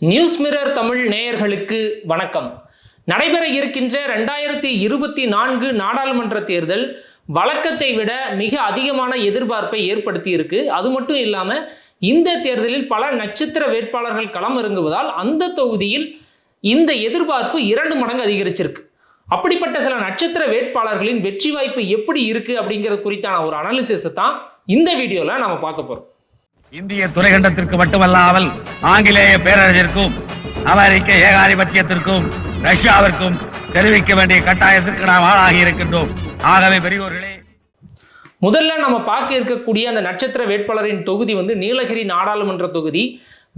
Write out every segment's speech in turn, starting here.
News mirror Tamil நேயர்களுக்கு வணக்கம். நடைபெற இருக்கின்ற ரெண்டாயிரத்தி இருபத்தி நான்கு நாடாளுமன்ற தேர்தல் வழக்கத்தை விட மிக அதிகமான எதிர்பார்ப்பை ஏற்படுத்தி இருக்கு அது மட்டும் இல்லாமல் இந்த தேர்தலில் பல நட்சத்திர வேட்பாளர்கள் களம் இறங்குவதால் அந்த தொகுதியில் இந்த எதிர்பார்ப்பு இரண்டு மடங்கு அதிகரிச்சிருக்கு. அப்படிப்பட்ட சில நட்சத்திர வேட்பாளர்களின் வெற்றி வாய்ப்பு எப்படி இருக்கு அப்படிங்கிறது குறித்தான ஒரு அனாலிசிஸை தான் இந்த வீடியோவில் நம்ம பார்க்க போகிறோம் இந்திய துறைகண்டத்திற்கு மட்டுமல்லாமல் ஆங்கிலேய பேரரசிற்கும் அமெரிக்க ஏகாதிபத்தியத்திற்கும் ரஷ்யாவிற்கும் தெரிவிக்க வேண்டிய கட்டாயத்திற்கு நாம் ஆளாகி இருக்கின்றோம். ஆகவே பெரியோர்களே முதல்ல நம்ம பார்க்க இருக்கக்கூடிய அந்த நட்சத்திர வேட்பாளரின் தொகுதி வந்து நீலகிரி நாடாளுமன்ற தொகுதி.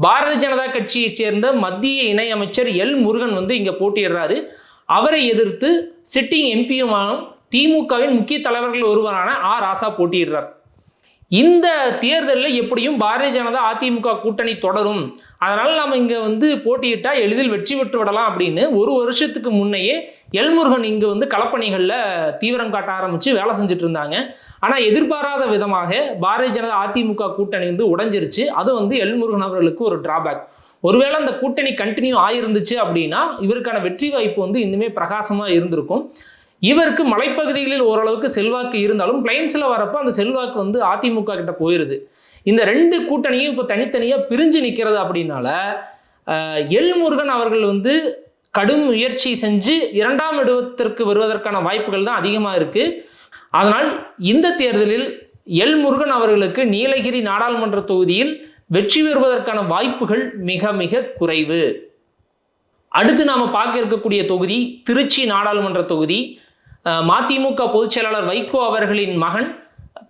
பாரதிய ஜனதா கட்சியைச் சேர்ந்த மத்திய இணையமைச்சர் எல் முருகன் வந்து இங்க போட்டியிடுறாரு. அவரை எதிர்த்து சிட்டிங் எம்பியுமான திமுகவின் முக்கிய தலைவர்கள் ஒருவரான ஆ ராசா போட்டியிடுறார். இந்த தேர்தலில் எப்படியும் பாரதிய ஜனதா அதிமுக கூட்டணி தொடரும். அதனால் நம்ம இங்கே வந்து போட்டியிட்டால் எளிதில் வெற்றி பெற்று விடலாம் அப்படின்னு ஒரு வருஷத்துக்கு முன்னையே எல்முருகன் இங்கே வந்து களப்பணிகளில் தீவிரம் காட்ட ஆரம்பித்து வேலை செஞ்சுட்டு இருந்தாங்க. ஆனால் எதிர்பாராத விதமாக பாரதிய ஜனதா அதிமுக கூட்டணி வந்து உடைஞ்சிருச்சு. அது வந்து எல்முருகன் அவர்களுக்கு ஒரு டிராபேக் ஒருவேளை அந்த கூட்டணி கண்டினியூ ஆயிருந்துச்சு அப்படின்னா இவருக்கான வெற்றி வாய்ப்பு வந்து இன்னுமே பிரகாசமாக இருந்திருக்கும். இவருக்கு மலைப்பகுதிகளில் ஓரளவுக்கு செல்வாக்கு இருந்தாலும் பிளைன்ஸில் வரப்போ அந்த செல்வாக்கு வந்து அதிமுக கிட்ட போயிடுது இந்த ரெண்டு கூட்டணியும் இப்போ தனித்தனியாக பிரிஞ்சு நிற்கிறது அப்படின்னால அஹ், எல் முருகன் அவர்கள் வந்து கடும் முயற்சி செஞ்சு இரண்டாம் இடத்திற்கு வருவதற்கான வாய்ப்புகள் தான் அதிகமாக இருக்குது அதனால் இந்த தேர்தலில் எல் முருகன் அவர்களுக்கு நீலகிரி நாடாளுமன்ற தொகுதியில் வெற்றி பெறுவதற்கான வாய்ப்புகள் மிக மிக குறைவு. அடுத்து நாம் பார்க்க இருக்கக்கூடிய தொகுதி திருச்சி நாடாளுமன்ற தொகுதி. மதிமுக பொதுச்செயலாளர் வைகோ அவர்களின் மகன்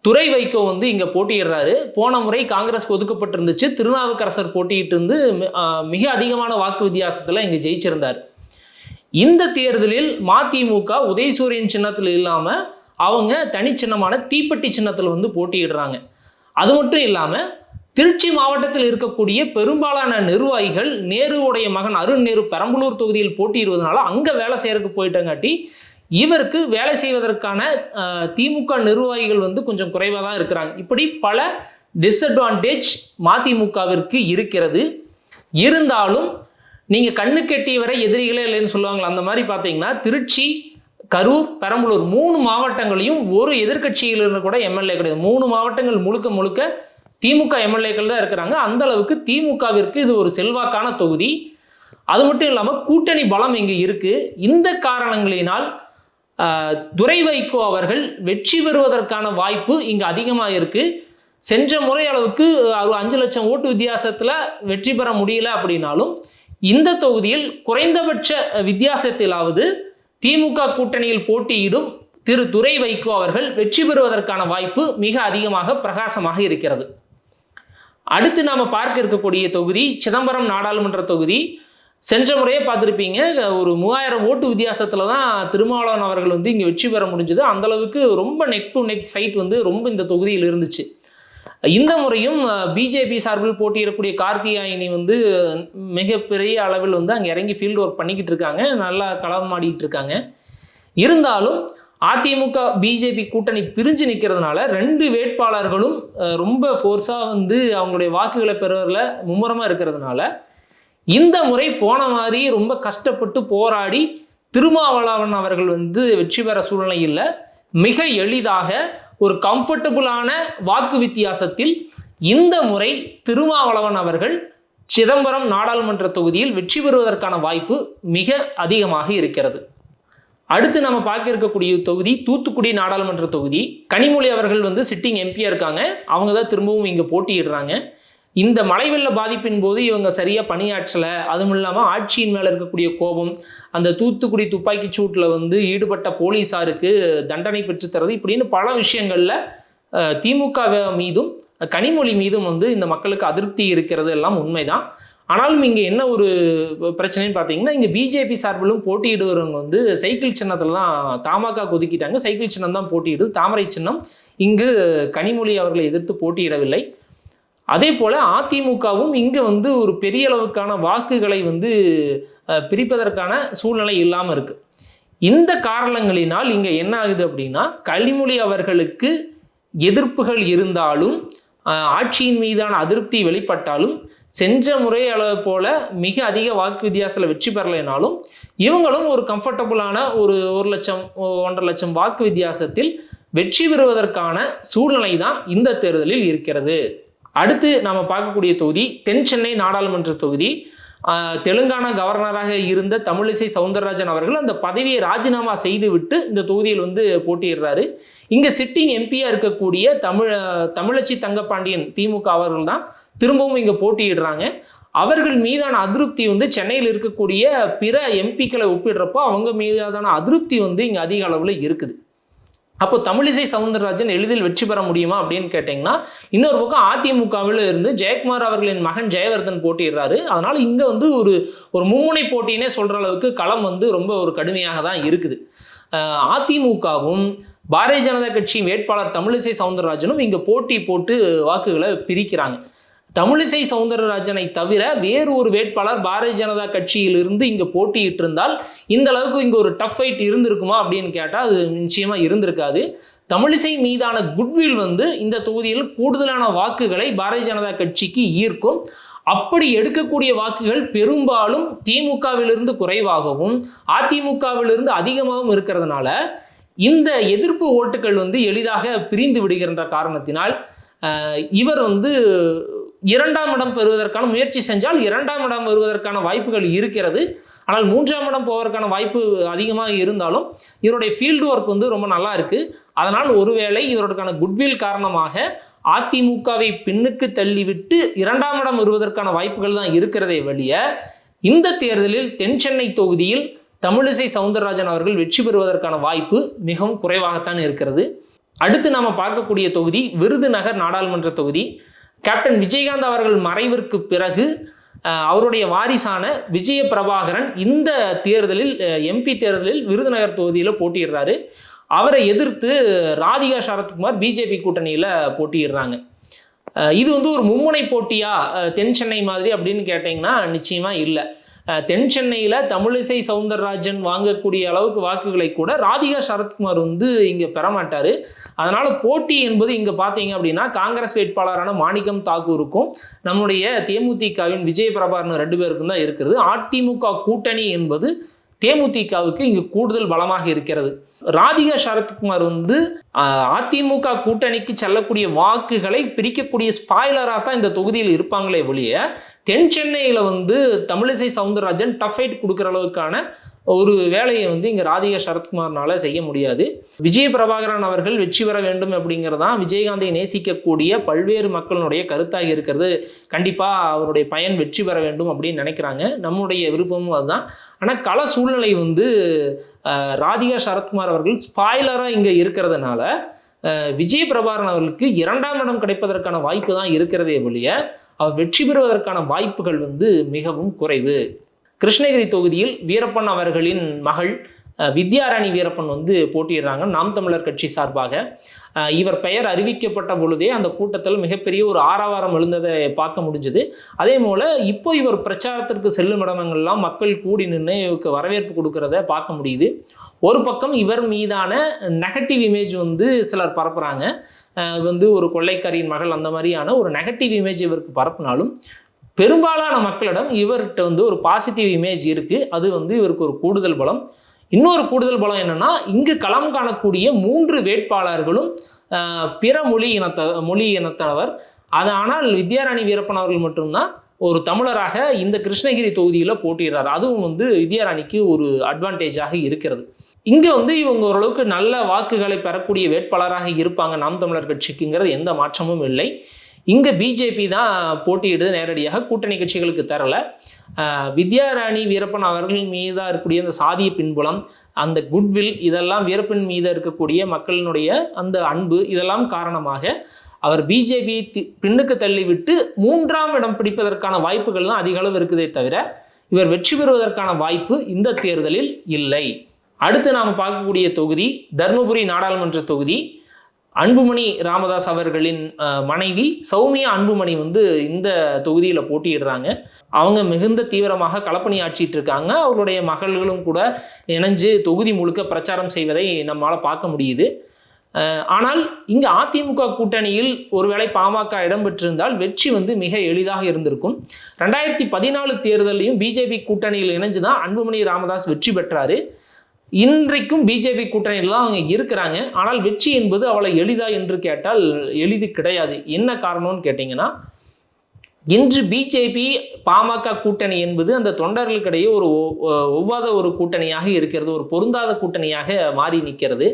துறை வைகோ வந்து இங்கே போட்டியிடுறாரு. போன முறை காங்கிரஸ் ஒதுக்கப்பட்டிருந்துச்சு. திருநாவுக்கரசர் போட்டியிட்டு இருந்து மிக அதிகமான வாக்கு வித்தியாசத்தில் இங்கே ஜெயிச்சிருந்தார். இந்த தேர்தலில் மதிமுக உதயசூரியன் சின்னத்தில் இல்லாமல் அவங்க தனிச்சின்னமான தீப்பெட்டி சின்னத்தில் வந்து போட்டியிடுறாங்க. அது மட்டும் இல்லாமல் திருச்சி மாவட்டத்தில் இருக்கக்கூடிய பெரும்பாலான நிர்வாகிகள் நேருவுடைய மகன் அருண் நேரு பெரம்பலூர் தொகுதியில் போட்டியிடுவதனால அங்கே வேலை செய்யறதுக்கு போயிட்டங்காட்டி இவருக்கு வேலை செய்வதற்கான திமுக நிர்வாகிகள் வந்து கொஞ்சம் குறைவாக தான் இருக்கிறாங்க. இப்படி பல டிஸ்அட்வான்டேஜ் மதிமுகவிற்கு இருக்கிறது. இருந்தாலும் நீங்கள் கண்ணு கெட்டியவரை எதிரிகளே இல்லைன்னு சொல்லுவாங்களா அந்த மாதிரி பார்த்தீங்கன்னா திருச்சி கரூர் பெரம்பலூர் மூணு மாவட்டங்களையும் ஒரு எதிர்கட்சியிலிருந்து கூட எம்எல்ஏ கிடையாது. மூணு மாவட்டங்கள் முழுக்க முழுக்க திமுக எம்எல்ஏக்கள் தான் இருக்கிறாங்க. அந்த அளவுக்கு திமுகவிற்கு இது ஒரு செல்வாக்கான தொகுதி. அது மட்டும் இல்லாமல் கூட்டணி பலம் இங்கே இருக்குது இந்த காரணங்களினால் துரை வைகோ அவர்கள் வெற்றி பெறுவதற்கான வாய்ப்பு இங்கே அதிகமாக இருக்குது சென்ற முறை அளவுக்கு அஞ்சு லட்சம் ஓட்டு வித்தியாசத்தில் வெற்றி பெற முடியல அப்படின்னாலும் இந்த தொகுதியில் குறைந்தபட்ச வித்தியாசத்திலாவது திமுக கூட்டணியில் போட்டியிடும் திரு துரை வைகோ அவர்கள் வெற்றி பெறுவதற்கான வாய்ப்பு மிக அதிகமாக பிரகாசமாக இருக்கிறது. அடுத்து நாம் பார்க்க இருக்கக்கூடிய தொகுதி சிதம்பரம் நாடாளுமன்ற தொகுதி. சென்ற முறையே பார்த்துருப்பீங்க. ஒரு மூவாயிரம் ஓட்டு வித்தியாசத்தில் தான் திருமாவளவன் அவர்கள் வந்து இங்கே வெற்றி பெற முடிஞ்சது. அந்த அளவுக்கு ரொம்ப நெக் டு நெக் ஃபைட் வந்து ரொம்ப இந்த தொகுதியில் இருந்துச்சு. இந்த முறையும் பிஜேபி சார்பில் போட்டியிடக்கூடிய கார்த்திகாயினி வந்து மிகப்பெரிய அளவில் வந்து அங்கே இறங்கி ஃபீல்டு ஒர்க் பண்ணிக்கிட்டு இருக்காங்க. நல்லா களமாடிக்கிட்டு இருக்காங்க. இருந்தாலும் அதிமுக பிஜேபி கூட்டணி பிரிஞ்சு நிற்கிறதுனால ரெண்டு வேட்பாளர்களும் ரொம்ப ஃபோர்ஸாக வந்து அவங்களுடைய வாக்குகளை பெறுவதில் மும்முரமாக இருக்கிறதுனால இந்த முறை போன மாதிரி ரொம்ப கஷ்டப்பட்டு போராடி திருமாவளவன் அவர்கள் வந்து வெற்றி பெற சூழ்நிலை இல்லை. மிக எளிதாக ஒரு கம்ஃபர்டபுளான வாக்கு வித்தியாசத்தில் இந்த முறை திருமாவளவன் அவர்கள் சிதம்பரம் நாடாளுமன்ற தொகுதியில் வெற்றி பெறுவதற்கான வாய்ப்பு மிக அதிகமாக இருக்கிறது. அடுத்து நம்ம பார்க்க இருக்கக்கூடிய தொகுதி தூத்துக்குடி நாடாளுமன்ற தொகுதி. கனிமொழி அவர்கள் வந்து சிட்டிங் எம்பியாக இருக்காங்க. அவங்க தான் திரும்பவும் இங்கே போட்டியிடுறாங்க. இந்த மழை வெள்ள பாதிப்பின் போது இவங்க சரியா பணியாற்றலை. அதுவும் இல்லாமல் ஆட்சியின் மேலே இருக்கக்கூடிய கோபம் அந்த தூத்துக்குடி துப்பாக்கி சூட்டில் வந்து ஈடுபட்ட போலீஸாருக்கு தண்டனை பெற்றுத்தரது இப்படின்னு பல விஷயங்களில் திமுக மீதும் கனிமொழி மீதும் வந்து இந்த மக்களுக்கு அதிருப்தி இருக்கிறது எல்லாம் உண்மைதான். ஆனாலும் இங்கே என்ன ஒரு பிரச்சனைன்னு பார்த்தீங்கன்னா இங்கே பிஜேபி சார்பிலும் போட்டியிடுவவங்க வந்து சைக்கிள் சின்னத்தில் தான் தமாக ஒதுக்கிட்டாங்க சைக்கிள் சின்னம் தான் போட்டியிடுது. தாமரை சின்னம் இங்கு கனிமொழி அவர்களை எதிர்த்து போட்டியிடவில்லை. அதே போல் அதிமுகவும் இங்கே வந்து ஒரு பெரிய அளவுக்கான வாக்குகளை வந்து பிரிப்பதற்கான சூழ்நிலை இல்லாமல் இருக்குது இந்த காரணங்களினால் இங்கே என்ன ஆகுது அப்படின்னா கனிமொழி அவர்களுக்கு எதிர்ப்புகள் இருந்தாலும் ஆட்சியின் மீதான அதிருப்தி வெளிப்பட்டாலும் சென்ற முறை அளவு போல மிக அதிக வாக்கு வித்தியாசத்தில் வெற்றி பெறலைனாலும் இவங்களும் ஒரு கம்ஃபர்டபுளான ஒரு ஒரு லட்சம் ஒன்றரை லட்சம் வாக்கு வித்தியாசத்தில் வெற்றி பெறுவதற்கான சூழ்நிலை தான் இந்த தேர்தலில் இருக்கிறது. அடுத்து நாம் பார்க்கக்கூடிய தொகுதி தென் சென்னை நாடாளுமன்ற தொகுதி. தெலுங்கானா கவர்னராக இருந்த தமிழிசை சவுந்தரராஜன் அவர்கள் அந்த பதவியை ராஜினாமா செய்துவிட்டு இந்த தொகுதியில் வந்து போட்டியிடுறாரு. இங்கே சிட்டிங் எம்பியாக இருக்கக்கூடிய தமிழ் தமிழச்சி தங்கப்பாண்டியன் திமுக அவர்கள் தான் திரும்பவும் இங்கே போட்டியிடுறாங்க. அவர்கள் மீதான அதிருப்தி வந்து சென்னையில் இருக்கக்கூடிய பிற எம்பிக்களை ஒப்பிடுறப்போ அவங்க மீதான அதிருப்தி வந்து இங்கே அதிக அளவில் இருக்குது. அப்போ தமிழிசை சவுந்தரராஜன் எளிதில் வெற்றி பெற முடியுமா அப்படின்னு கேட்டிங்கன்னா இன்னொரு பக்கம் அதிமுகவில் இருந்து ஜெயக்குமார் அவர்களின் மகன் ஜெயவர்தன் போட்டிடுறாரு அதனால் இங்கே வந்து ஒரு ஒரு மும்முனை போட்டினே சொல்கிற அளவுக்கு களம் வந்து ரொம்ப ஒரு கடுமையாக தான் இருக்குது. அதிமுகவும் பாரதிய ஜனதா கட்சி வேட்பாளர் தமிழிசை சவுந்தரராஜனும் இங்கே போட்டி போட்டு வாக்குகளை பிரிக்கிறாங்க. தமிழிசை சவுந்தரராஜனை தவிர வேறு ஒரு வேட்பாளர் பாரதிய ஜனதா கட்சியிலிருந்து இங்கே போட்டியிட்டு இருந்தால் இந்த அளவுக்கு இங்கே ஒரு டஃப் ஃபைட் இருந்திருக்குமா அப்படின்னு கேட்டால் அது நிச்சயமாக இருந்திருக்காது. தமிழிசை மீதான குட்வில் வந்து இந்த தொகுதியில் கூடுதலான வாக்குகளை பாரதிய ஜனதா கட்சிக்கு ஈர்க்கும். அப்படி எடுக்கக்கூடிய வாக்குகள் பெரும்பாலும் திமுகவிலிருந்து குறைவாகவும் அதிமுகவிலிருந்து அதிகமாகவும் இருக்கிறதுனால இந்த எதிர்ப்பு ஓட்டுகள் வந்து எளிதாக பிரிந்து விடுகின்ற காரணத்தினால் இவர் வந்து இரண்டாம் இடம் பெறுவதற்கான முயற்சி செஞ்சால் இரண்டாம் இடம் வருவதற்கான வாய்ப்புகள் இருக்கிறது. ஆனால் மூன்றாம் இடம் போவதற்கான வாய்ப்பு அதிகமாக இருந்தாலும் இவருடைய ஃபீல்டு ஒர்க் வந்து ரொம்ப நல்லா இருக்குது அதனால் ஒருவேளை இவருக்கான குட்வில் காரணமாக அதிமுகவை பின்னுக்கு தள்ளிவிட்டு இரண்டாம் இடம் வருவதற்கான வாய்ப்புகள் தான் இருக்கிறதே வெளிய இந்த தேர்தலில் தென் சென்னை தொகுதியில் தமிழிசை சவுந்தரராஜன் அவர்கள் வெற்றி பெறுவதற்கான வாய்ப்பு மிகவும் குறைவாகத்தான் இருக்கிறது. அடுத்து நாம் பார்க்கக்கூடிய தொகுதி விருதுநகர் நாடாளுமன்ற தொகுதி. கேப்டன் விஜயகாந்த் அவர்கள் மறைவிற்கு பிறகு அவருடைய வாரிசான விஜய பிரபாகரன் இந்த தேர்தலில் எம்பி தேர்தலில் விருதுநகர் தொகுதியில் போட்டியிடுறாரு. அவரை எதிர்த்து ராதிகா சரத்குமார் பிஜேபி கூட்டணியில் போட்டியிடுறாங்க. இது வந்து ஒரு மும்முனை போட்டியா தென் சென்னை மாதிரி அப்படின்னு கேட்டிங்கன்னா நிச்சயமாக இல்லை. தென் சென்னையில் தமிழிசை சவுந்தரராஜன் வாங்கக்கூடிய அளவுக்கு வாக்குகளை கூட ராதிகா சரத்குமார் வந்து இங்கே பெறமாட்டார். அதனால் போட்டி என்பது இங்கே பார்த்தீங்க அப்படின்னா காங்கிரஸ் வேட்பாளரான மாணிக்கம் தாக்கூருக்கும் நம்முடைய தேமுதிகவின் விஜய பிரபாரன் ரெண்டு பேருக்கும் தான் இருக்கிறது. அதிமுக கூட்டணி என்பது தேமுதிகவுக்கு இங்கு கூடுதல் பலமாக இருக்கிறது. ராதிகா சரத்குமார் வந்து அதிமுக கூட்டணிக்கு செல்லக்கூடிய வாக்குகளை பிரிக்கக்கூடிய ஸ்பாய்லராக தான் இந்த தொகுதியில் இருப்பாங்களே ஒழிய தென் சென்னையில் வந்து தமிழிசை சவுந்தரராஜன் டஃப் ஃபைட் கொடுக்குற அளவுக்கான ஒரு வேலையை வந்து இங்கே ராதிகா சரத்குமார்னால செய்ய முடியாது. விஜய பிரபாகரன் அவர்கள் வெற்றி பெற வேண்டும் அப்படிங்கிறது தான் விஜயகாந்தை நேசிக்கக்கூடிய பல்வேறு மக்களினுடைய கருத்தாக இருக்கிறது. கண்டிப்பாக அவருடைய பயன் வெற்றி பெற வேண்டும் அப்படின்னு நினைக்கிறாங்க. நம்முடைய விருப்பமும் அதுதான். ஆனால் கள சூழ்நிலை வந்து ராதிகா சரத்குமார் அவர்கள் ஸ்பாய்லராக இங்கே இருக்கிறதுனால விஜய பிரபாகரன் அவர்களுக்கு இரண்டாம் இடம் கிடைப்பதற்கான வாய்ப்பு தான் இருக்கிறதே ஒழிய அவர் வெற்றி பெறுவதற்கான வாய்ப்புகள் வந்து மிகவும் குறைவு. கிருஷ்ணகிரி தொகுதியில் வீரப்பன் அவர்களின் மகள் வித்யாராணி வீரப்பன் வந்து போட்டியிடுறாங்க. நாம் தமிழர் கட்சி சார்பாக. இவர் பெயர் அறிவிக்கப்பட்ட பொழுதே அந்த கூட்டத்தில் மிகப்பெரிய ஒரு ஆரவாரம் எழுந்ததை பார்க்க முடிஞ்சது. அதே போல் இப்போ இவர் பிரச்சாரத்திற்கு செல்லும் இடமெல்லாம் மக்கள் கூடி நின்று இவருக்கு வரவேற்பு கொடுக்கறத பார்க்க முடியுது. ஒரு பக்கம் இவர் மீதான நெகட்டிவ் இமேஜ் வந்து சிலர் பரப்புகிறாங்க வந்து ஒரு கொள்ளைக்காரியின் மகள் அந்த மாதிரியான ஒரு நெகட்டிவ் இமேஜ் இவருக்கு பரப்புனாலும் பெரும்பாலான மக்களிடம் இவர்கிட்ட வந்து ஒரு பாசிட்டிவ் இமேஜ் இருக்குது அது வந்து இவருக்கு ஒரு கூடுதல் பலம். இன்னொரு கூடுதல் பலம் என்னென்னா இங்கு களம் காணக்கூடிய மூன்று வேட்பாளர்களும் பிற மொழி இனத்த மொழி இனத்தவர். அது ஆனால் வித்யாராணி வீரப்பன் அவர்கள் மட்டும்தான். ஒரு தமிழராக இந்த கிருஷ்ணகிரி தொகுதியில் போட்டிடுறார் அதுவும் வந்து வித்யாராணிக்கு ஒரு அட்வான்டேஜாக இருக்கிறது. இங்கே வந்து இவங்க ஓரளவுக்கு நல்ல வாக்குகளை பெறக்கூடிய வேட்பாளராக இருப்பாங்க. நாம் தமிழர் கட்சிக்குங்கிறது எந்த மாற்றமும் இல்லை. இங்கே பிஜேபி தான் போட்டியிடுது நேரடியாக. கூட்டணி கட்சிகளுக்கு தரல. வித்யாராணி வீரப்பன் அவர்கள் மீதாக இருக்கக்கூடிய அந்த சாதிய பின்புலம் அந்த குட்வில் இதெல்லாம் வீரப்பன் மீது இருக்கக்கூடிய மக்களினுடைய அந்த அன்பு இதெல்லாம் காரணமாக அவர் பிஜேபி பின்னுக்கு தள்ளிவிட்டு மூன்றாம் இடம் பிடிப்பதற்கான வாய்ப்புகள்லாம் அதிக அளவு இருக்குதே தவிர இவர் வெற்றி பெறுவதற்கான வாய்ப்பு இந்த தேர்தலில் இல்லை. அடுத்து நாம் பார்க்கக்கூடிய தொகுதி தருமபுரி நாடாளுமன்ற தொகுதி. அன்புமணி ராமதாஸ் அவர்களின் மனைவி சௌமியா அன்புமணி வந்து இந்த தொகுதியில் போட்டியிடுறாங்க. அவங்க மிகுந்த தீவிரமாக களப்பணி ஆட்சிட்டு இருக்காங்க. அவருடைய மகள்களும் கூட இணைஞ்சு தொகுதி முழுக்க பிரச்சாரம் செய்வதை நம்மால் பார்க்க முடியுது. ஆனால் இங்கு அதிமுக கூட்டணியில் ஒருவேளை பாமக இடம்பெற்றிருந்தால் வெற்றி வந்து மிக எளிதாக இருந்திருக்கும். ரெண்டாயிரத்தி பதினாலு தேர்தலையும் பிஜேபி கூட்டணியில் இணைஞ்சு தான் அன்புமணி ராமதாஸ் வெற்றி பெற்றாரு. இன்றைக்கும் பிஜேபி கூட்டணியில் தான் அவங்க இருக்கிறாங்க. ஆனால் வெற்றி என்பது அவ்வளோ எளிதா என்று கேட்டால் எளிது கிடையாது. என்ன காரணம்னு கேட்டிங்கன்னா இன்று பிஜேபி பாமக கூட்டணி என்பது அந்த தொண்டர்களுக்கிடையே ஒரு ஒவ்வாத ஒரு கூட்டணியாக இருக்கிறது ஒரு பொருந்தாத கூட்டணியாக மாறி நிற்கிறது.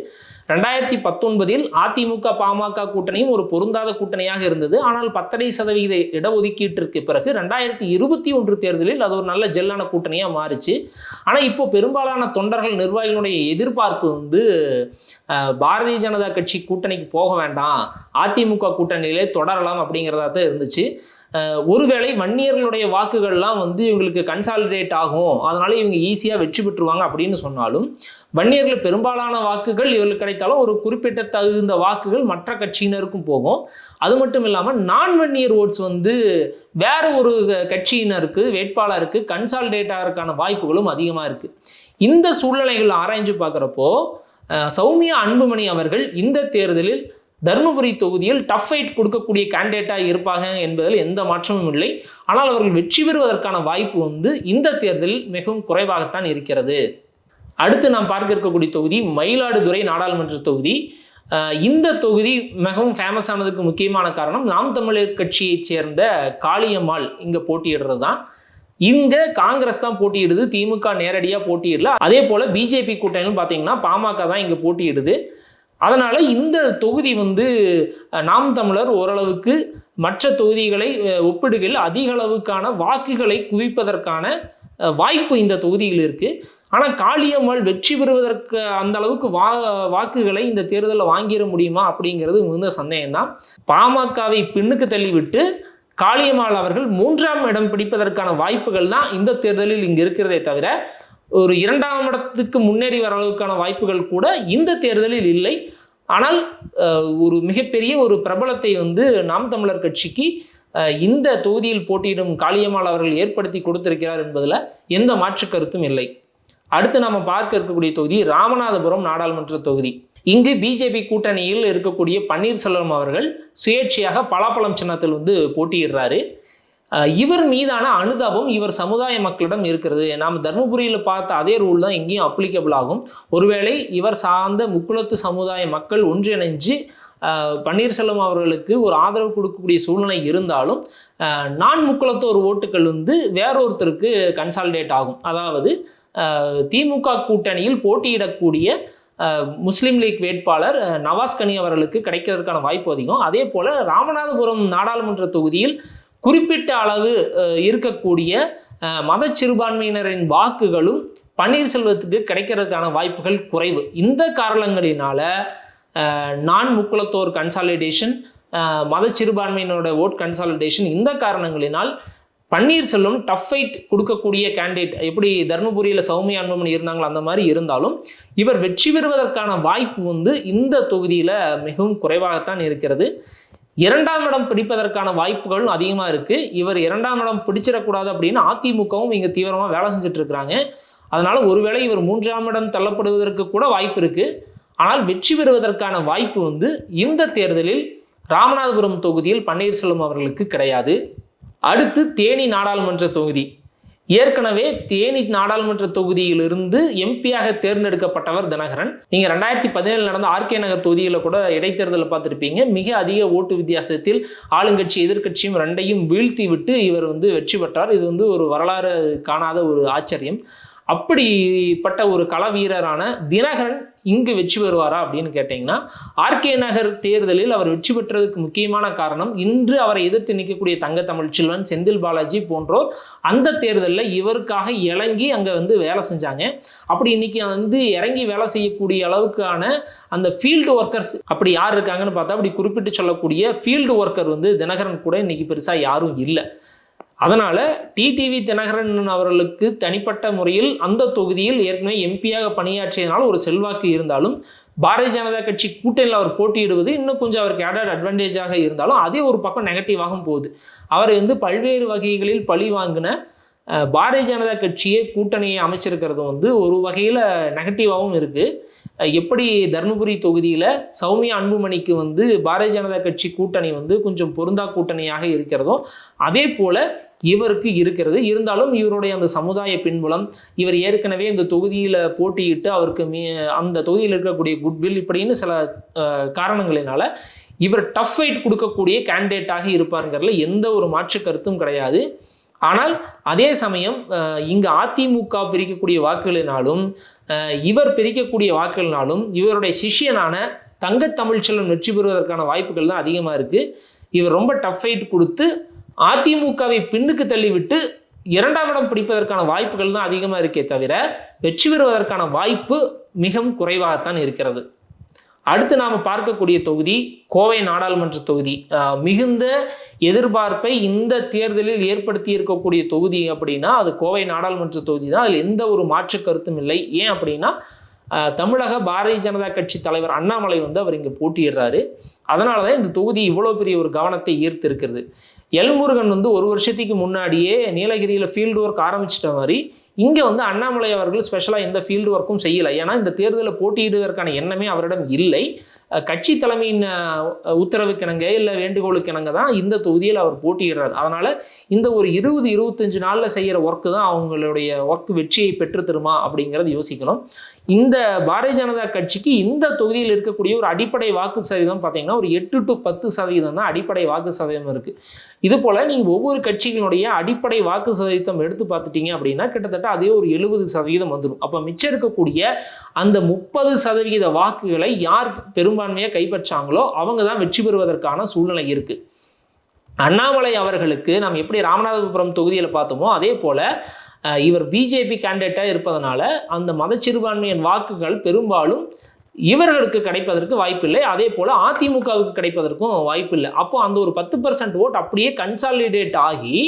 ரெண்டாயிரத்தி பத்தொன்பதில் அதிமுக பாமக கூட்டணியும் ஒரு பொருந்தாத கூட்டணியாக இருந்தது. ஆனால் பத்தரை சதவீத இடஒதுக்கீட்டிற்கு பிறகு ரெண்டாயிரத்தி இருபத்தி ஒன்று தேர்தலில் அது ஒரு நல்ல ஜெல்லான கூட்டணியாக மாறிச்சு. ஆனால் இப்போ பெரும்பாலான தொண்டர்கள் நிர்வாகிகளுடைய எதிர்பார்ப்பு வந்து பாரதிய ஜனதா கட்சி கூட்டணிக்கு போக வேண்டாம். அதிமுக கூட்டணியிலே தொடரலாம் அப்படிங்கிறதா தான் இருந்துச்சு. ஒருவேளை வன்னியர்களுடைய வாக்குகள்லாம் வந்து இவங்களுக்கு கன்சாலிடேட் ஆகும். அதனால இவங்க ஈஸியாக வெற்றி பெற்றுவாங்க அப்படின்னு சொன்னாலும் வன்னியர்கள் பெரும்பாலான வாக்குகள் இவர்களுக்கு கிடைத்தாலும் ஒரு குறிப்பிட்ட தகுந்த வாக்குகள் மற்ற கட்சியினருக்கும் போகும். அது மட்டும் இல்லாமல் நான் வன்னியர் ஓட்ஸ் வந்து வேற ஒரு கட்சியினருக்கு வேட்பாளருக்கு கன்சாலிடேட் ஆகிறதுக்கான வாய்ப்புகளும் அதிகமாக இருக்குது இந்த சூழ்நிலைகள் ஆராய்ஞ்சு பார்க்குறப்போ சௌமியா அன்புமணி அவர்கள் இந்த தேர்தலில் தருமபுரி தொகுதியில் டஃப் ஃபைட் கொடுக்கக்கூடிய கேண்டிடேட்டாக இருப்பாங்க என்பதில் எந்த மாற்றமும் இல்லை. ஆனால் அவர்கள் வெற்றி பெறுவதற்கான வாய்ப்பு வந்து இந்த தேர்தலில் மிகவும் குறைவாகத்தான் இருக்கிறது. அடுத்து நாம் பார்க்க இருக்கக்கூடிய தொகுதி மயிலாடுதுறை நாடாளுமன்ற தொகுதி. இந்த தொகுதி மிகவும் ஃபேமஸ் ஆனதுக்கு முக்கியமான காரணம் நாம் தமிழர் கட்சியைச் சேர்ந்த காளியம்மாள் இங்கே போட்டியிடுறது தான் இங்கே காங்கிரஸ் தான் போட்டியிடுது திமுக நேரடியாக போட்டியிடல. அதே போல் பிஜேபி கூட்டணியும் பார்த்தீங்கன்னா பாமக தான் இங்கே போட்டியிடுது. அதனால் இந்த தொகுதி வந்து நாம் தமிழர் ஓரளவுக்கு மற்ற தொகுதிகளை ஒப்பிடுகையில் அதிக அளவுக்கான வாக்குகளை குவிப்பதற்கான வாய்ப்பு இந்த தொகுதியில் இருக்குது ஆனால் காளியம்மாள் வெற்றி பெறுவதற்கு அந்த அளவுக்கு வா வாக்குகளை இந்த தேர்தலில் வாங்கிட முடியுமா அப்படிங்கிறது மிகுந்த சந்தேகம்தான். பாமகவை பின்னுக்கு தள்ளிவிட்டு காளியம்மாள் அவர்கள் மூன்றாம் இடம் பிடிப்பதற்கான வாய்ப்புகள் தான் இந்த தேர்தலில் இங்கு இருக்கிறதே தவிர ஒரு இரண்டாம் இடத்துக்கு முன்னேறி வர அளவுக்கான வாய்ப்புகள் கூட இந்த தேர்தலில் இல்லை. ஆனால் ஒரு மிகப்பெரிய ஒரு பிரபலத்தை வந்து நாம் தமிழர் கட்சிக்கு இந்த தொகுதியில் போட்டியிடும் காளியம்மாள் அவர்கள் ஏற்படுத்தி கொடுத்திருக்கிறார் என்பதில் எந்த மாற்று கருத்தும் இல்லை. அடுத்து நாம் பார்க்க இருக்கக்கூடிய தொகுதி ராமநாதபுரம் நாடாளுமன்ற தொகுதி. இங்கு பிஜேபி கூட்டணியில் இருக்கக்கூடிய பன்னீர்செல்வம் அவர்கள் சுயேட்சையாக பலாப்பழம் சின்னத்தில் வந்து போட்டியிடுறாரு. இவர் மீதான அனுதாபம் இவர் சமுதாய மக்களிடம் இருக்கிறது. நாம் தருமபுரியில் பார்த்த அதே ரூல் தான் இங்கேயும் அப்ளிகபிள் ஆகும். ஒருவேளை இவர் சார்ந்த முக்குளத்து சமுதாய மக்கள் ஒன்றிணைஞ்சு பன்னீர்செல்வம் அவர்களுக்கு ஒரு ஆதரவு கொடுக்கக்கூடிய சூழ்நிலை இருந்தாலும் நான் முக்குளத்தோர் ஓட்டுகள் வந்து வேறொருத்தருக்கு கன்சாலிடேட் ஆகும். அதாவது திமுக கூட்டணியில் போட்டியிடக்கூடிய முஸ்லீம் லீக் வேட்பாளர் நவாஸ் கனி அவர்களுக்கு கிடைக்கிறதுக்கான வாய்ப்பு அதிகம். அதே போல ராமநாதபுரம் நாடாளுமன்ற தொகுதியில் குறிப்பிட்ட அளவு இருக்கக்கூடிய மத சிறுபான்மையினரின் வாக்குகளும் பன்னீர்செல்வத்துக்கு கிடைக்கிறதுக்கான வாய்ப்புகள் குறைவு. இந்த காரணங்களினால நான் முக்குளத்தோர் கன்சாலிடேஷன் மத சிறுபான்மையினோட ஓட் கன்சாலிடேஷன் இந்த காரணங்களினால் பன்னீர்செல்வம் டஃப் ஃபைட் கொடுக்கக்கூடிய கேண்டிடேட் எப்படி தருமபுரியில் சௌமிய அன்பமணி இருந்தாங்களோ அந்த மாதிரி இருந்தாலும் இவர் வெற்றி பெறுவதற்கான வாய்ப்பு வந்து இந்த தொகுதியில் மிகவும் குறைவாகத்தான் இருக்கிறது. இரண்டாம் இடம் பிடிப்பதற்கான வாய்ப்புகளும் அதிகமாக இருக்குது இவர் இரண்டாம் இடம் பிடிச்சிடக்கூடாது அப்படின்னு அதிமுகவும் இங்கே தீவிரமாக வேலை செஞ்சுட்டு இருக்கிறாங்க. அதனால் ஒருவேளை இவர் மூன்றாம் இடம் தள்ளப்படுவதற்கு கூட வாய்ப்பு இருக்குது ஆனால் வெற்றி பெறுவதற்கான வாய்ப்பு வந்து இந்த தேர்தலில் ராமநாதபுரம் தொகுதியில் பன்னீர்செல்வம் அவர்களுக்கு கிடையாது. அடுத்து தேனி நாடாளுமன்ற தொகுதி. ஏற்கனவே தேனி நாடாளுமன்ற தொகுதியிலிருந்து எம்பியாக தேர்ந்தெடுக்கப்பட்டவர் தினகரன். நீங்க ரெண்டாயிரத்தி பதினேழு நடந்த ஆர்கே நகர் தொகுதியில் கூட இடைத்தேர்தலில் பார்த்துருப்பீங்க. மிக அதிக ஓட்டு வித்தியாசத்தில் ஆளுங்கட்சி எதிர்க்கட்சியும் ரெண்டையும் வீழ்த்தி விட்டு இவர் வந்து வெற்றி பெற்றார். இது வந்து ஒரு வரலாறு காணாத ஒரு ஆச்சரியம். அப்படிப்பட்ட ஒரு கள வீரரான தினகரன் இங்கு வெற்றி பெறுவாரா அப்படின்னு கேட்டிங்கன்னா ஆர்கே நகர் தேர்தலில் அவர் வெற்றி பெற்றதுக்கு முக்கியமான காரணம் இன்று அவரை எதிர்த்து நிற்கக்கூடிய தங்க தமிழ்ச்செல்வன் செந்தில் பாலாஜி போன்றோர் அந்த தேர்தலில் இவருக்காக இறங்கி அங்கே வந்து வேலை செஞ்சாங்க. அப்படி இன்னைக்கு வந்து இறங்கி வேலை செய்யக்கூடிய அளவுக்கான அந்த ஃபீல்டு ஒர்க்கர்ஸ் அப்படி யார் இருக்காங்கன்னு பார்த்தா அப்படி குறிப்பிட்டு சொல்லக்கூடிய ஃபீல்டு ஒர்க்கர் வந்து தினகரன் கூட இன்னைக்கு பெருசாக யாரும் இல்லை. அதனால் டிடிவி தினகரன் அவர்களுக்கு தனிப்பட்ட முறையில் அந்த தொகுதியில் ஏற்கனவே எம்பியாக பணியாற்றியதனால் ஒரு செல்வாக்கு இருந்தாலும் பாரதிய ஜனதா கட்சி கூட்டணியில் அவர் போட்டியிடுவது இன்னும் கொஞ்சம் அவருக்கு ஆடட் அட்வான்டேஜாக இருந்தாலும் அதே ஒரு பக்கம் நெகட்டிவாகவும் போகுது. அவர் வந்து பல்வேறு வகைகளில் பழி வாங்கின பாரதிய ஜனதா கட்சியே கூட்டணியை அமைச்சிருக்கிறது வந்து ஒரு வகையில் நெகட்டிவாகவும் இருக்குது எப்படி தருமபுரி தொகுதியில் சௌமியா அன்புமணிக்கு வந்து பாரதிய ஜனதா கட்சி கூட்டணி வந்து கொஞ்சம் பொருந்தா கூட்டணியாக இருக்கிறதோ அதே போல இவருக்கு இருக்கிறது. இருந்தாலும் இவருடைய அந்த சமுதாய பின்புலம் இவர் ஏற்கனவே இந்த தொகுதியில் போட்டியிட்டு அவருக்கு மீ அந்த தொகுதியில் இருக்கக்கூடிய குட்வில் இப்படின்னு சில காரணங்களினால இவர் டஃப் ஃபைட் கொடுக்கக்கூடிய கேண்டிடேட்டாக இருப்பாருங்கிறதுல எந்த ஒரு மாற்று கருத்தும் கிடையாது. ஆனால் அதே சமயம் இங்கு அதிமுக பிரிக்கக்கூடிய வாக்குகளினாலும் இவர் பிரிக்கக்கூடிய வாக்குகளினாலும் இவருடைய சிஷ்யனான தங்க தமிழ்ச்செல்வன் வெற்றி பெறுவதற்கான வாய்ப்புகள் தான் அதிகமாக இருக்குது இவர் ரொம்ப டஃப் ஃபைட் கொடுத்து அதிமுகவை பின்னுக்கு தள்ளிவிட்டு இரண்டாம் இடம் பிடிப்பதற்கான வாய்ப்புகள் தான் அதிகமாக இருக்கே தவிர வெற்றி பெறுவதற்கான வாய்ப்பு மிகவும் குறைவாகத்தான் இருக்கிறது. அடுத்து நாம் பார்க்கக்கூடிய தொகுதி கோவை நாடாளுமன்ற தொகுதி. மிகுந்த எதிர்பார்ப்பை இந்த தேர்தலில் ஏற்படுத்தி இருக்கக்கூடிய தொகுதி அப்படின்னா அது கோவை நாடாளுமன்ற தொகுதி தான். அதில் எந்த ஒரு மாற்று கருத்தும் இல்லை. ஏன் அப்படின்னா தமிழக பாரதிய ஜனதா கட்சி தலைவர் அண்ணாமலை வந்து அவர் இங்கே போட்டியிடுறாரு. அதனால தான் இந்த தொகுதி இவ்வளோ பெரிய ஒரு கவனத்தை ஈர்த்து இருக்கிறது எல்முருகன் வந்து ஒரு வருஷத்துக்கு முன்னாடியே நீலகிரியில் ஃபீல்டு ஒர்க் ஆரம்பிச்சிட்ட மாதிரி இங்கே வந்து அண்ணாமலை அவர்கள் ஸ்பெஷலாக எந்த ஃபீல்டு ஒர்க்கும் செய்யலை. ஏன்னா இந்த தேர்தலில் போட்டியிடுவதற்கான எண்ணமே அவரிடம் இல்லை. கட்சி தலைமையின் உத்தரவுக்கிணங்க இல்லை வேண்டுகோளுக்கிணங்க தான் இந்த தொகுதியில் அவர் போட்டியிடுறார். அதனால் இந்த ஒரு இருபது இருபத்தஞ்சு நாளில் செய்கிற ஒர்க்கு தான் அவங்களுடைய ஒர்க் வெற்றியை பெற்று தருமா அப்படிங்கிறத யோசிக்கணும். இந்த பாரதிய ஜனதா கட்சிக்கு இந்த தொகுதியில் இருக்கக்கூடிய ஒரு அடிப்படை வாக்கு சதவீதம் பார்த்தீங்கன்னா ஒரு எட்டு டு பத்து சதவீதம் தான் அடிப்படை வாக்கு சதவீதம் இருக்குது இது போல் நீங்கள் ஒவ்வொரு கட்சிகளுடைய அடிப்படை வாக்கு சதவீதம் எடுத்து பார்த்துட்டீங்க அப்படின்னா கிட்டத்தட்ட அதே ஒரு எழுபது சதவீதம் வந்துடும் அப்போ மிச்சம் இருக்கக்கூடிய அந்த முப்பது சதவிகித வாக்குகளை யார் பெரும்பான்மையாக கைப்பற்றாங்களோ அவங்க தான் வெற்றி பெறுவதற்கான சூழ்நிலை இருக்குது அண்ணாமலை அவர்களுக்கு நாம் எப்படி ராமநாதபுரம் தொகுதியில் பார்த்தோமோ அதே போல் இவர் பிஜேபி கேண்டிடேட்டாக இருப்பதனால அந்த மதச்சிறுபான்மையின் வாக்குகள் பெரும்பாலும் இவர்களுக்கு கிடைப்பதற்கு வாய்ப்பில்லை. அதே போல் அதிமுகவுக்கு கிடைப்பதற்கும் வாய்ப்பில்லை. அப்போ அந்த ஒரு பத்து பர்சன்ட் ஓட் அப்படியே கன்சாலிடேட் ஆகி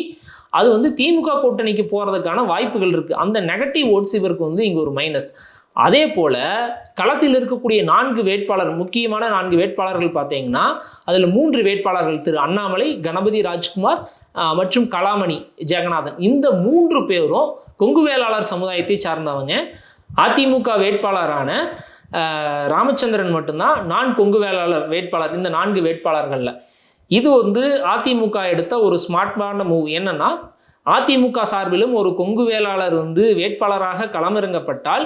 அது வந்து திமுக கூட்டணிக்கு போகிறதுக்கான வாய்ப்புகள் இருக்குது அந்த நெகட்டிவ் ஓட்ஸ் இவருக்கு வந்து இங்கே ஒரு மைனஸ் அதே போல் களத்தில் இருக்கக்கூடிய நான்கு வேட்பாளர் முக்கியமான நான்கு வேட்பாளர்கள் பார்த்தீங்கன்னா அதில் மூன்று வேட்பாளர்கள் திரு அண்ணாமலை கணபதி ராஜ்குமார் மற்றும் கலாமணி ஜெகநாதன். இந்த மூன்று பேரும் கொங்கு வேளாளர் சமுதாயத்தை சார்ந்தவங்க. அதிமுக வேட்பாளரான ராமச்சந்திரன் மட்டும்தான் நான் கொங்கு வேளாளர் வேட்பாளர் இந்த நான்கு வேட்பாளர்களில். இது வந்து அதிமுக எடுத்த ஒரு ஸ்மார்ட்மான மூவ் என்னன்னா அதிமுக சார்பிலும் ஒரு கொங்கு வேளாளர் வந்து வேட்பாளராக களமிறங்கப்பட்டால்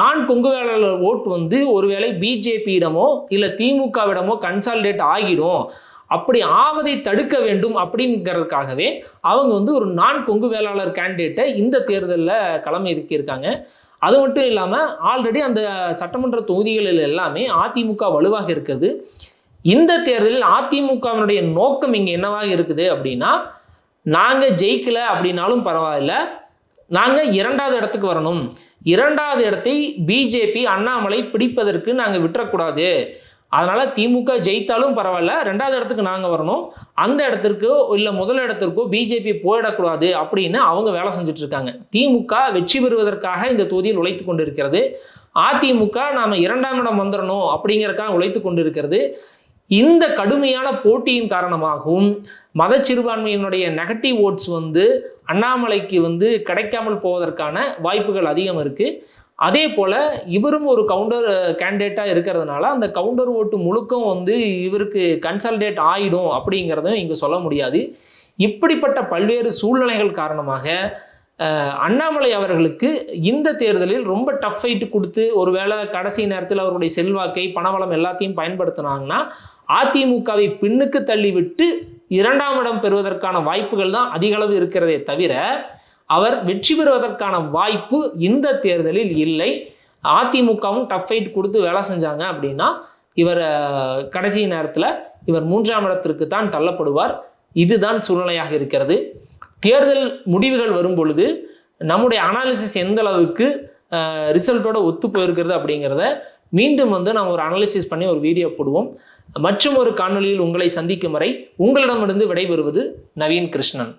நான் கொங்கு வேளாளர் ஓட்டு வந்து ஒருவேளை பிஜேபியிடமோ இல்லை திமுகவிடமோ கன்சாலிடேட் ஆகிடும் அப்படி ஆவதை தடுக்க வேண்டும் அப்படிங்கிறதுக்காகவே அவங்க வந்து ஒரு நான் கொங்கு வேளாளர் கேண்டிடேட்டை இந்த தேர்தலில் களம் இருக்கியிருக்காங்க அது மட்டும் இல்லாமல் ஆல்ரெடி அந்த சட்டமன்ற தொகுதிகளில் எல்லாமே அதிமுக வலுவாக இருக்குது. இந்த தேர்தலில் அதிமுகவினுடைய நோக்கம் இங்கே என்னவாக இருக்குது அப்படின்னா நாங்கள் ஜெயிக்கல அப்படின்னாலும் பரவாயில்ல நாங்கள் இரண்டாவது இடத்துக்கு வரணும். இரண்டாவது இடத்தை பிஜேபி அண்ணாமலை பிடிப்பதற்கு நாங்கள் விட்டுறக்கூடாது. அதனால் திமுக ஜெயித்தாலும் பரவாயில்ல. ரெண்டாவது இடத்துக்கு நாங்கள் வரணும். அந்த இடத்திற்கோ இல்லை முதல் இடத்திற்கோ பிஜேபி போயிடக்கூடாது அப்படின்னு அவங்க வேலை செஞ்சுட்டு இருக்காங்க திமுக வெற்றி பெறுவதற்காக இந்த தொகுதியில் உழைத்து கொண்டிருக்கிறது. அதிமுக நாம் இரண்டாம் இடம் வந்துடணும் அப்படிங்கிறக்காக உழைத்து கொண்டிருக்கிறது. இந்த கடுமையான போட்டியின் காரணமாகவும் மத சிறுபான்மையினுடைய நெகட்டிவ் ஓட்ஸ் வந்து அண்ணாமலைக்கு வந்து கிடைக்காமல் போவதற்கான வாய்ப்புகள் அதிகம் இருக்குது அதே போல் இவரும் ஒரு கவுண்டர் கேண்டிடேட்டாக இருக்கிறதுனால அந்த கவுண்டர் ஓட்டு முழுக்கம் வந்து இவருக்கு கன்சல்டேட் ஆகிடும் அப்படிங்கிறதும் இங்கே சொல்ல முடியாது. இப்படிப்பட்ட பல்வேறு சூழ்நிலைகள் காரணமாக அண்ணாமலை அவர்களுக்கு இந்த தேர்தலில் ரொம்ப டஃப் ஃபைட்டு கொடுத்து ஒருவேளை கடைசி நேரத்தில் அவருடைய செல்வாக்கை பணவளம் எல்லாத்தையும் பயன்படுத்தினாங்கன்னா அதிமுகவை பின்னுக்கு தள்ளிவிட்டு இரண்டாம் இடம் பெறுவதற்கான வாய்ப்புகள் தான் அதிகளவு இருக்கிறதே தவிர அவர் வெற்றி பெறுவதற்கான வாய்ப்பு இந்த தேர்தலில் இல்லை. அதிமுகவும் டஃப் ஃபைட் கொடுத்து வேலை செஞ்சாங்க அப்படின்னா இவர் கடைசி நேரத்தில் இவர் மூன்றாம் இடத்திற்கு தான் தள்ளப்படுவார். இதுதான் சூழ்நிலையாக இருக்கிறது. தேர்தல் முடிவுகள் வரும் பொழுது நம்முடைய அனாலிசிஸ் எந்த அளவுக்கு ரிசல்ட்டோட ஒத்து போயிருக்கிறது அப்படிங்கிறத மீண்டும் வந்து நாம் ஒரு அனாலிசிஸ் பண்ணி ஒரு வீடியோ போடுவோம். மற்றும் ஒரு காணொலியில் உங்களை சந்திக்கும் வரை உங்களிடமிருந்து விடைபெறுவது நவீன் கிருஷ்ணன்.